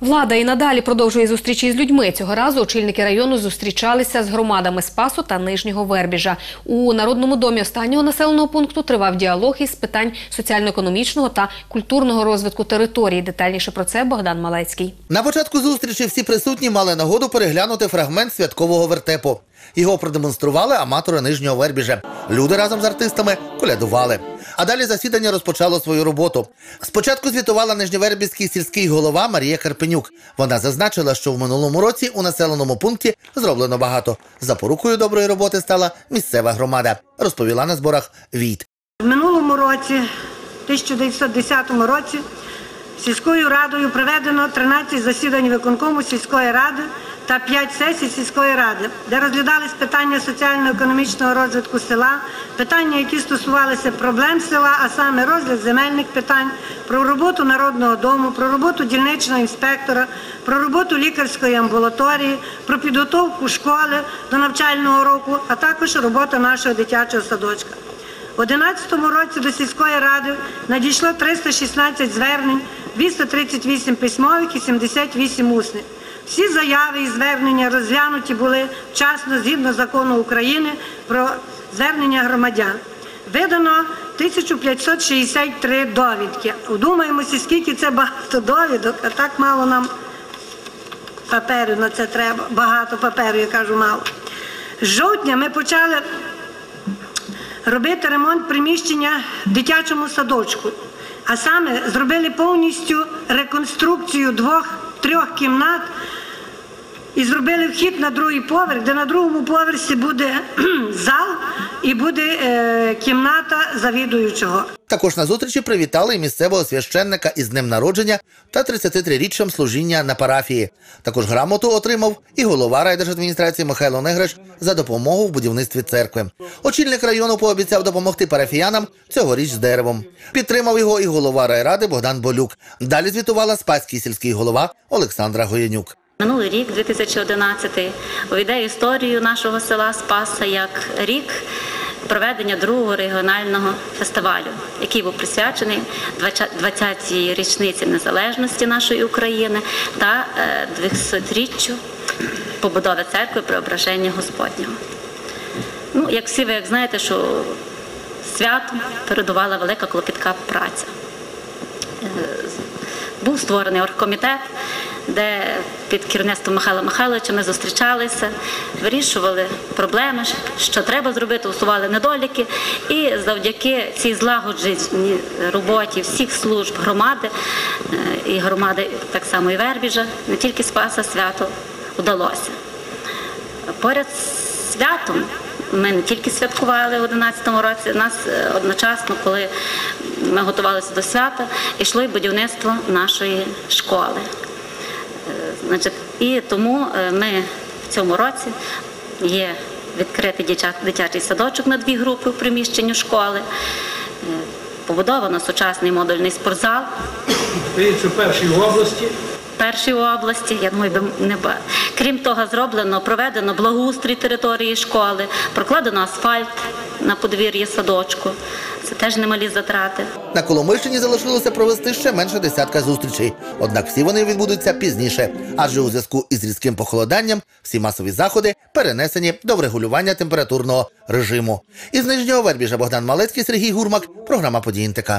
Влада і надалі продовжує зустрічі з людьми. Цього разу очільники району зустрічалися з громадами Спасу та Нижнього Вербіжа. У народному домі останнього населеного пункту тривав діалог із питань соціально-економічного та культурного розвитку території. Детальніше про це Богдан Малецький. На початку зустрічі всі присутні мали нагоду переглянути фрагмент святкового вертепу. Його продемонстрували аматори нижнього вербіжа. Люди разом з артистами колядували. А далі засідання розпочало свою роботу. Спочатку звітувала нижньовербівський сільський голова Марія Карпенюк. Вона зазначила, що в минулому році у населеному пункті зроблено багато. Запорукою доброї роботи стала місцева громада. Розповіла на зборах Війт. В минулому році, 1910 році, сільською радою проведено 13 засідань виконкому сільської ради та 5 сесій сільської ради, де розглядались питання соціально-економічного розвитку села, питання, які стосувалися проблем села, а саме розгляд земельних питань, про роботу народного дому, про роботу дільничного інспектора, про роботу лікарської амбулаторії, про підготовку школи до навчального року, а також робота нашого дитячого садочка. У 2011 році до сільської ради надійшло 316 звернень, 238 письмових і 78 усних. Всі заяви і звернення розглянуті були вчасно згідно закону України про звернення громадян. Видано 1563 довідки. Удумаємося, скільки це багато довідок, а так мало нам паперу на це треба. Багато паперу, я кажу, мало. З жовтня ми почали робити ремонт приміщення в дитячому садочку. А саме зробили повністю реконструкцію двох-трьох кімнат і зробили вхід на другий поверх, де на другому поверсі буде зал і буде е, кімната завідуючого. Також на зустрічі привітали і місцевого священника із днем народження та 33-річчям служіння на парафії. Також грамоту отримав і голова райдержадміністрації Михайло Негрич за допомогу в будівництві церкви. Очільник району пообіцяв допомогти парафіянам цьогоріч з деревом. Підтримав його і голова райради Богдан Болюк. Далі звітувала спаський сільський голова Олександра Гоєнюк. Минулий рік, 2011, увійде історію нашого села Спаса як рік проведення другого регіонального фестивалю, який був присвячений 20-й річниці незалежності нашої України та 200-річчю побудови церкви Преображення Господнього. Ну, як всі ви як знаєте, що свято передувала велика клопітка праця. Е, Був створений оргкомітет, де під керівництвом Михайла Михайловича ми зустрічалися, вирішували проблеми, що треба зробити, усували недоліки. І завдяки цій злагодженій роботі всіх служб громади е, і громади так само і Вербіжа, не тільки Спаса свято вдалося. Поряд з святом ми не тільки святкували в 2011 році, у нас е, одночасно, коли ми готувалися до свята, йшло і будівництво нашої школи. І тому е, ми в цьому році є відкритий дитячий садочок на дві групи в приміщенні школи. Е, Побудовано сучасний модульний спортзал, Здається, перший в області. Першій області. Я думаю, не крім того, зроблено проведено благоустрій території школи, прокладено асфальт на подвір'ї садочку. Це теж немалі затрати. На Коломийщині залишилося провести ще менше десятка зустрічей. Однак всі вони відбудуться пізніше, адже у зв'язку із різким похолоданням всі масові заходи перенесені до врегулювання температурного режиму. Із нижнього вербіжа Богдан Малецький, Сергій Гурмак, програма «Події НТК».